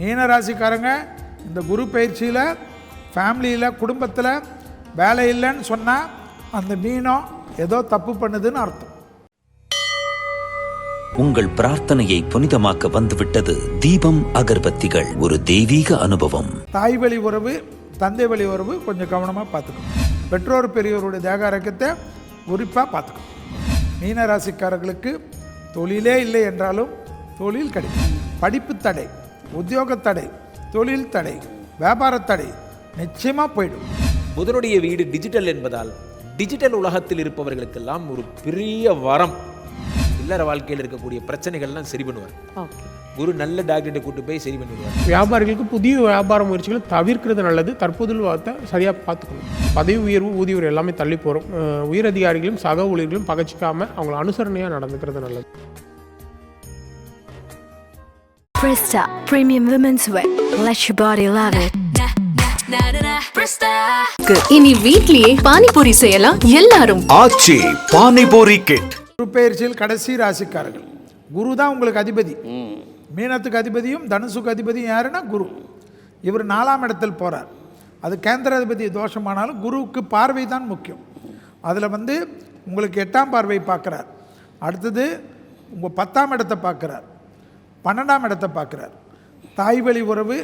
மீன ராசிக்காரங்க இந்த குரு பயிற்சியில் ஃபேமிலியில் குடும்பத்தில் வேலை இல்லைன்னு சொன்னால் அந்த மீனம் ஏதோ தப்பு பண்ணுதுன்னு அர்த்தம். உங்கள் பிரார்த்தனையை புனிதமாக்க வந்துவிட்டது தீபம் அகர்பத்திகள். ஒரு தெய்வீக அனுபவம். தாய் வழி உறவு தந்தை வழி உறவு கொஞ்சம் கவனமாக பார்த்துக்கணும். பெற்றோர் பெரியோருடைய தேக ஆரோக்கியத்தை குறிப்பாக பார்த்துக்கணும். மீன ராசிக்காரர்களுக்கு தொழிலே இல்லை என்றாலும் தொழில் கிடைக்கும். படிப்பு தடை. உத்தியோக தடை தொழில் தடை வியாபார தடை நிச்சயமாக போயிடும். புதனுடைய வீடு டிஜிட்டல் என்பதால் டிஜிட்டல் உலகத்தில் இருப்பவர்களுக்கெல்லாம் ஒரு பெரிய வரம். இல்லற வாழ்க்கையில் இருக்கக்கூடிய பிரச்சனைகள்லாம் சரி பண்ணுவார். ஓகே. குரு நல்ல டாக்டர்கிட்ட கூட்டு போய் சரி பண்ணிடுவார். வியாபாரிகளுக்கு புதிய வியாபார முயற்சிகளை தவிர்க்கிறது நல்லது. தற்போதுள்ள வார்த்தை சரியாக பார்த்துக்கணும். பதவி உயர்வு ஊதிய உயர்வு எல்லாமே தள்ளி போகிறோம் உயரதிகாரிகளும் சக ஊழியர்களும் பகச்சிக்காமல் அவங்கள அனுசரணையாக நடந்துக்கிறது நல்லது. Presta Premium Women's Wear. Let your body love it. இனி வீட்லயே பானிபூரி செய்யலாம் எல்லாரும். ஆச்சி பானிபூரி கிட் குரு கடைசி ராசிக்காரர்கள். குரு தான் உங்களுக்கு அதிபதி. மீனத்துக்கு அதிபதியும் தனுசுக்கு அதிபதியும் யாருன்னா குரு. இவர் நாலாம் இடத்தில் போகிறார் அது கேந்திராதிபதி தோஷமானாலும் குருவுக்கு பார்வை தான் முக்கியம். அதில் வந்து உங்களுக்கு எட்டாம் பார்வை பார்க்குறார். அடுத்தது உங்கள் பத்தாம் இடத்தை பார்க்குறார். பன்னெண்டாம் இடத்தை பார்க்குறார். தாய் வழி உறவு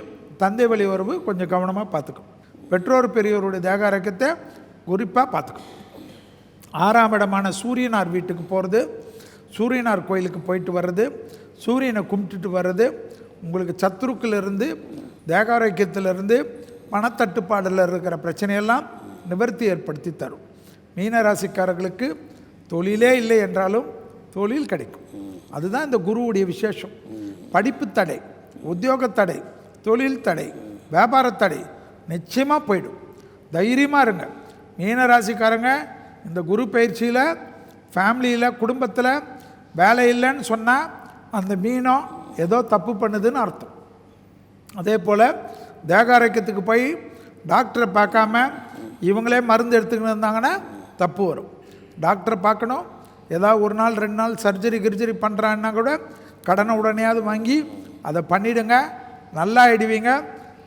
தந்தை வழி உறவு கொஞ்சம் கவனமாக பார்த்துக்கும் பெற்றோர் பெரியோருடைய தேக ஆரோக்கியத்தை குறிப்பாக பார்த்துக்கும் ஆறாம் இடமான சூரியனார் வீட்டுக்கு போகிறது சூரியனார் கோயிலுக்கு போயிட்டு வர்றது சூரியனை கும்பிட்டுட்டு வர்றது உங்களுக்கு சத்துருக்கிலிருந்து தேகாரோக்கியத்திலிருந்து பணத்தட்டுப்பாடில் இருக்கிற பிரச்சனையெல்லாம் நிவர்த்தி ஏற்படுத்தி தரும். மீனராசிக்காரர்களுக்கு தொழிலே இல்லை என்றாலும் தொழில் கிடைக்கும். அதுதான் இந்த குருவுடைய விசேஷம். படிப்பு தடை உத்தியோக தடை தொழில் தடை வியாபார தடை நிச்சயமாக போயிடும். தைரியமாக இருங்க. மீன ராசிக்காரங்க இந்த குரு பயிற்சியில் ஃபேமிலியில் குடும்பத்தில் வேலை இல்லைன்னு சொன்னால் அந்த மீனம் ஏதோ தப்பு பண்ணுதுன்னு அர்த்தம். அதே போல் தேகாரோக்கியத்துக்கு போய் டாக்டரை பார்க்காம இவங்களே மருந்து எடுத்துக்கிட்டு இருந்தாங்கன்னா தப்பு வரும். டாக்டரை பார்க்கணும். ஏதாவது ஒரு நாள் ரெண்டு நாள் சர்ஜரி கிர்ஜரி பண்ணுறான்னா கூட கடனை உடனேயாவது வாங்கி அதை பண்ணிடுங்க நல்லா ஆயிடுவீங்க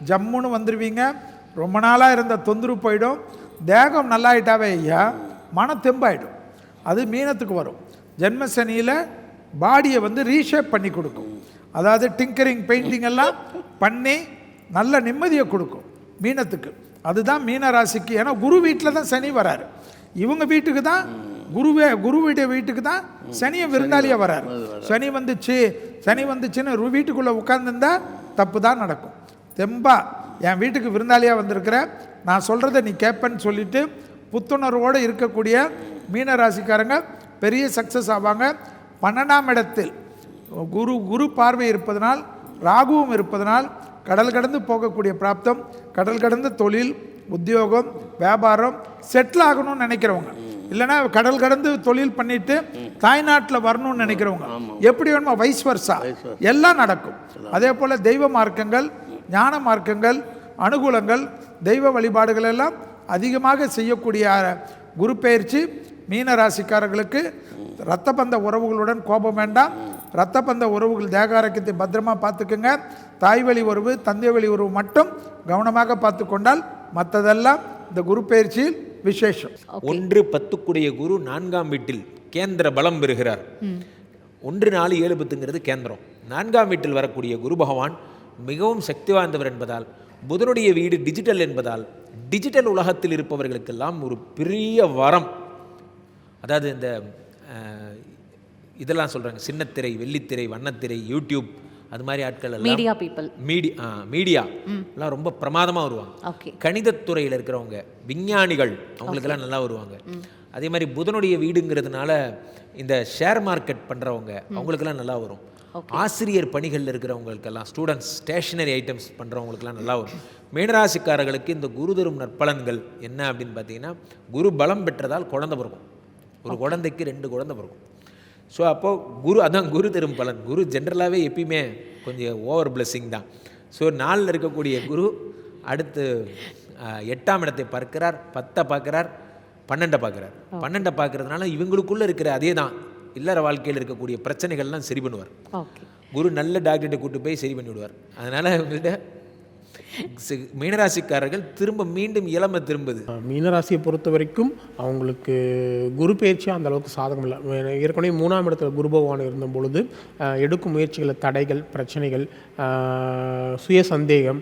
ஜம்முன்னு வந்துடுவீங்க ரொம்ப நாளாக இருந்த தொந்தரவு போயிடும். தேகம் நல்லா ஆயிட்டாவே ஐயா மன தெம்பாயிடும். அது மீனத்துக்கு வரும். ஜென்மசனியில் பாடியை வந்து ரீஷேப் பண்ணி கொடுக்கும். அதாவது டிங்கரிங் பெயிண்டிங் எல்லாம் பண்ணி நல்ல நிம்மதியை கொடுக்கும் மீனத்துக்கு. அதுதான் மீன ராசிக்கு ஏன்னா குரு வீட்டில் தான் சனி வராரு. இவங்க வீட்டுக்கு தான் குருவே குருவுடைய வீட்டுக்கு தான் சனியை விருந்தாளியாக வராரு. சனி வந்துச்சு சனி வந்துச்சுன்னு வீட்டுக்குள்ளே உட்காந்துருந்தா தப்பு தான் நடக்கும். தெம்பா என் வீட்டுக்கு விருந்தாளியாக வந்திருக்கிற நான் சொல்கிறத நீ கேட்பேன்னு சொல்லிட்டு புத்துணர்வோடு இருக்கக்கூடிய மீன ராசிக்காரங்க பெரிய சக்ஸஸ் ஆவாங்க. பன்னெண்டாம் இடத்தில் குரு குரு பார்வை இருப்பதனால் ராகுவும் இருப்பதனால் கடல் கடந்து போகக்கூடிய பிராப்தம் கடல் கடந்த தொழில் உத்தியோகம் வியாபாரம் செட்டில் ஆகணும்னு நினைக்கிறவங்க. இல்லைன்னா கடல் கடந்து தொழில் பண்ணிட்டு தாய்நாட்டில் வரணும்னு நினைக்கிறவங்க. எப்படி வேணுமோ வைஸ் வர்சா எல்லாம் நடக்கும். அதே போல் தெய்வ மார்க்கங்கள் ஞான மார்க்கங்கள் அனுகூலங்கள் தெய்வ வழிபாடுகள் எல்லாம் அதிகமாக செய்யக்கூடிய குரு பெயர்ச்சி மீன ராசிக்காரர்களுக்கு இரத்த பந்த உறவுகளுடன் கோபம் வேண்டாம். இரத்த பந்த உறவுகள் தேக ஆரோக்கியத்தை பத்திரமா பார்த்துக்குங்க. தாய் வழி உறவு தந்தை வழி உறவு மட்டும் கவனமாக பார்த்து கொண்டால் மற்றதெல்லாம் இந்த குரு பயிற்சியில் விசேஷம். ஒன்று பத்துக்குடைய குரு நான்காம் வீட்டில் கேந்திர பலம் பெறுகிறார். ஒன்று நாலு ஏழு பத்துங்கிறது கேந்திரம். நான்காம் வீட்டில் வரக்கூடிய குரு பகவான் மிகவும் சக்தி வாய்ந்தவர் என்பதால் புதனுடைய வீடு டிஜிட்டல் என்பதால் டிஜிட்டல் உலகத்தில் இருப்பவர்களுக்கெல்லாம் ஒரு பெரிய வரம். அதாவது இந்த இதெல்லாம் சொல்கிறாங்க சின்னத்திரை வெள்ளித்திரை வண்ணத்திரை யூடியூப் அது மாதிரி ஆட்கள் எல்லாம் மீடியா பீப்புள் மீடி ஆ மீடியா எல்லாம் ரொம்ப பிரமாதமாக வருவாங்க. ஓகே கணிதத்துறையில் இருக்கிறவங்க விஞ்ஞானிகள் அவங்களுக்கெல்லாம் நல்லா வருவாங்க. அதே மாதிரி புதனுடைய வீடுங்கிறதுனால இந்த ஷேர் மார்க்கெட் பண்ணுறவங்க அவங்களுக்கெல்லாம் நல்லா வரும். ஆசிரியர் பணிகளில் இருக்கிறவங்களுக்கெல்லாம் ஸ்டூடெண்ட்ஸ் ஸ்டேஷனரி ஐட்டம்ஸ் பண்ணுறவங்களுக்கெல்லாம் நல்லா வரும். மீனராசிக்காரர்களுக்கு இந்த குரு தரும் நற்பலன்கள் என்ன அப்படின்னு பார்த்தீங்கன்னா குரு பலம் பெற்றதால் குழந்தை பிறக்கும். ஒரு குழந்தைக்கு ரெண்டு குழந்தை பிறக்கும். ஸோ அப்போது குரு அதான் குரு தரும் பலன். குரு ஜென்ரலாகவே எப்பயுமே கொஞ்சம் ஓவர் பிளெஸ்ஸிங் தான். ஸோ நாளில் இருக்கக்கூடிய குரு அடுத்து எட்டாம் இடத்தை பார்க்கிறார் பத்தை பார்க்கிறார் பன்னெண்டை பார்க்குறார். பன்னெண்டை பார்க்கறதுனால இவங்களுக்குள்ளே இருக்கிற அதே தான். இல்லற வாழ்க்கையில் இருக்கக்கூடிய பிரச்சனைகள்லாம் சரி பண்ணுவார். குரு நல்ல டாக்டர்கிட்ட கூட்டு போய் சரி பண்ணி விடுவார் அதனால் இவங்கள்ட்ட மீனராசிக்காரர்கள் திரும்ப மீண்டும் இளமை திரும்புது. மீனராசியை பொறுத்த வரைக்கும் அவங்களுக்கு குரு பயிற்சியாக அந்த அளவுக்கு சாதகம் இல்லை. ஏற்கனவே மூணாம் இடத்துல குரு பகவான் இருந்த பொழுது எடுக்கும் முயற்சிகளில் தடைகள் பிரச்சனைகள் சுய சந்தேகம்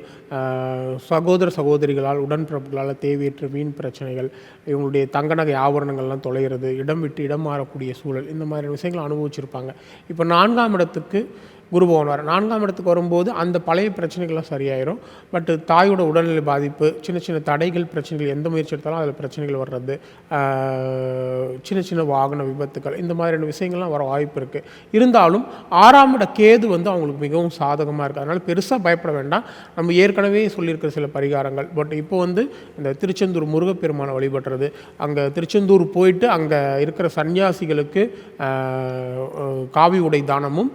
சகோதர சகோதரிகளால் உடன்பிறப்புகளால் தேவையற்ற வீண் பிரச்சனைகள் இவங்களுடைய தங்க நகை ஆபரணங்கள்லாம் தொலைகிறது இடம் விட்டு இடம் மாறக்கூடிய சூழல் இந்த மாதிரியான விஷயங்களை அனுபவிச்சிருப்பாங்க. இப்போ நான்காம் இடத்துக்கு குரு பகவான் வர நான்காம் இடத்துக்கு வரும்போது அந்த பழைய பிரச்சனைகள்லாம் சரியாயிரும். பட் தாயோட உடல்நிலை பாதிப்பு சின்ன சின்ன தடைகள் பிரச்சனைகள் எந்த முயற்சி எடுத்தாலும் அதில் பிரச்சனைகள் வர்றது சின்ன சின்ன வாகன விபத்துக்கள் இந்த மாதிரியான விஷயங்கள்லாம் வர வாய்ப்பு இருக்குது இருந்தாலும் ஆறாம் இட கேது வந்து அவங்களுக்கு மிகவும் சாதகமாக இருக்குது அதனால் பெருசாக பயப்பட வேண்டாம். நம்ம ஏற்கனவே சொல்லியிருக்கிற சில பரிகாரங்கள். பட் இப்போ வந்து இந்த திருச்செந்தூர் முருகப்பெருமானை வழிபடுறது அங்கே திருச்செந்தூர் போயிட்டு அங்கே இருக்கிற சன்னியாசிகளுக்கு காவி உடை தானமும்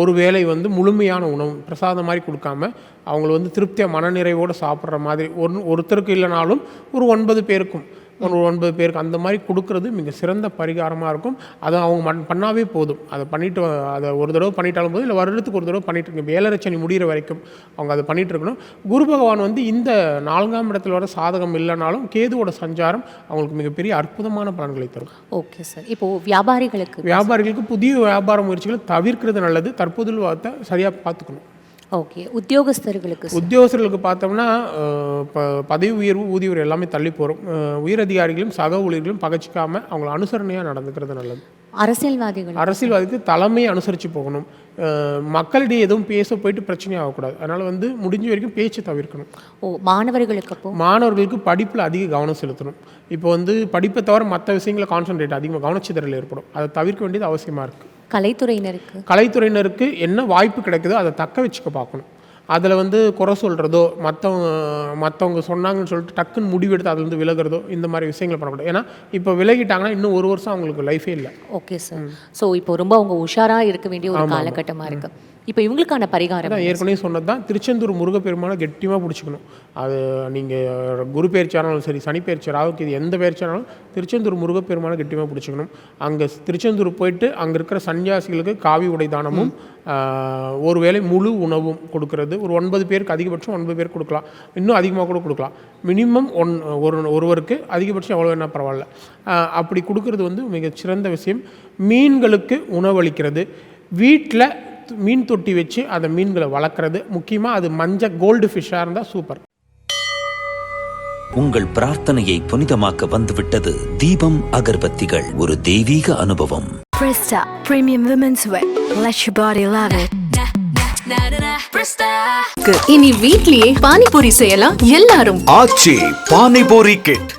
ஒரு வேளை வந்து முழுமையான உணவு பிரசாதம் மாதிரி கொடுக்காம அவங்கள வந்து திருப்தியாக மனநிறைவோடு சாப்பிட்ற மாதிரி ஒரு ஒருத்தருக்கு இல்லைனாலும் ஒரு ஒன்பது பேருக்கும். ஒரு ஒன்பது பேருக்கு அந்த மாதிரி கொடுக்கறது மிக சிறந்த பரிகாரமாக இருக்கும். அதை அவங்க மண் பண்ணாவே போதும். அதை பண்ணிட்டு அதை ஒரு தடவை பண்ணிட்டாலும் போதும் இல்லை வருடத்துக்கு ஒரு தடவை பண்ணிட்டு இருக்கணும். வேலரச்சனி முடிகிற வரைக்கும் அவங்க அதை பண்ணிட்டு இருக்கணும். குரு பகவான் வந்து இந்த நான்காம் இடத்துல வர சாதகம் இல்லைனாலும் கேதுவோட சஞ்சாரம் அவங்களுக்கு மிகப்பெரிய அற்புதமான பலன்களை தரும். Okay sir. இப்போ வியாபாரிகளுக்கு வியாபாரிகளுக்கு புதிய வியாபார முயற்சிகளை தவிர்க்கிறது நல்லது. தற்போதுள்ள சரியாக பார்த்துக்கணும். ஓகே உத்தியோகஸ்தர்களுக்கு உத்தியோகஸ்தர்களுக்கு பார்த்தோம்னா இப்போ பதவி உயர்வு ஊதிய உயர்வு எல்லாமே தள்ளி போகிறோம் உயரதிகாரிகளும் சக ஊழியர்களும் பகச்சிக்காமல் அவங்கள அனுசரணையாக நடந்துக்கிறது நல்லது. அரசியல்வாதிகள். அரசியல்வாதிக்கு தலைமையை அனுசரித்து போகணும். மக்களிடையே எதுவும் பேச போயிட்டு பிரச்சனை ஆகக்கூடாது. அதனால் வந்து முடிஞ்ச வரைக்கும் பேச்சு தவிர்க்கணும். ஓ மாணவர்களுக்கு அப்போ? மாணவர்களுக்கு படிப்பில் அதிக கவனம் செலுத்தணும். இப்போ வந்து படிப்பை தவிர மற்ற விஷயங்களை கான்சன்ட்ரேட் அதிகமாக கவனச்சிதறல் ஏற்படும். அதை தவிர்க்க வேண்டியது அவசியமாக இருக்குது கலைத்துறையினருக்கு? கலைத்துறையினருக்கு என்ன வாய்ப்பு கிடைக்குதோ அதை தக்க வச்சுக்க பார்க்கணும். அதில் வந்து குறை சொல்கிறதோ மற்றவங்க மற்றவங்க சொன்னாங்கன்னு சொல்லிட்டு டக்குன்னு முடிவெடுத்து அதுலேருந்து விலகிறதோ இந்த மாதிரி விஷயங்கள் பண்ணக்கூடாது. ஏன்னா இப்போ விலகிட்டாங்கன்னா இன்னும் ஒரு வருஷம் அவங்களுக்கு லைஃபே இல்லை. ஓகே சார் ஸோ இப்போ ரொம்ப அவங்க உஷாரா இருக்க வேண்டிய ஒரு காலகட்டமா இருக்கு. இப்போ இவங்களுக்கான பரிகாரம் ஏற்கனவே சொன்னது தான் திருச்செந்தூர் முருகப்பெருமானை கெட்டியமாக பிடிச்சிக்கணும். அது நீங்கள் குரு பயிற்சியானாலும் சரி சனி பயிற்சி ராகுக்கு இது எந்த பயிற்சியானாலும் திருச்செந்தூர் முருகப்பெருமானை கெட்டியமாக பிடிச்சிக்கணும். அங்கே திருச்செந்தூர் போயிட்டு அங்கே இருக்கிற சன்னியாசிகளுக்கு காவி உடை தானமும் ஆஹ், ஒரு வேளை முழு உணவும் கொடுக்கறது. ஒரு ஒன்பது பேருக்கு அதிகபட்சம் ஒன்பது பேருக்கு கொடுக்கலாம். இன்னும் அதிகமாக கூட கொடுக்கலாம். மினிமம் ஒன் ஒரு ஒருவருக்கு அதிகபட்சம் எவ்வளோ வேணால் பரவாயில்ல. அப்படி கொடுக்கறது வந்து மிகச்சிறந்த விஷயம். மீன்களுக்கு உணவளிக்கிறது. வீட்டில் மீன் தொட்டி வச்சு அந்த மீன்களை வளர்க்குறது. முக்கியமாக அது மஞ்சள் கோல்டு ஃபிஷ்ஷாக இருந்தால் சூப்பர் உங்கள் பிரார்த்தனையை புனிதமாக்க வந்துவிட்டது தீபம் அகர்பத்திகள். ஒரு தெய்வீக அனுபவம். Presta Premium Women's Wear. Let your body love it. இனி வீட்லயே பானிபூரி செய்யலாம் எல்லாரும். ஆச்சி பானிபூரி கிட்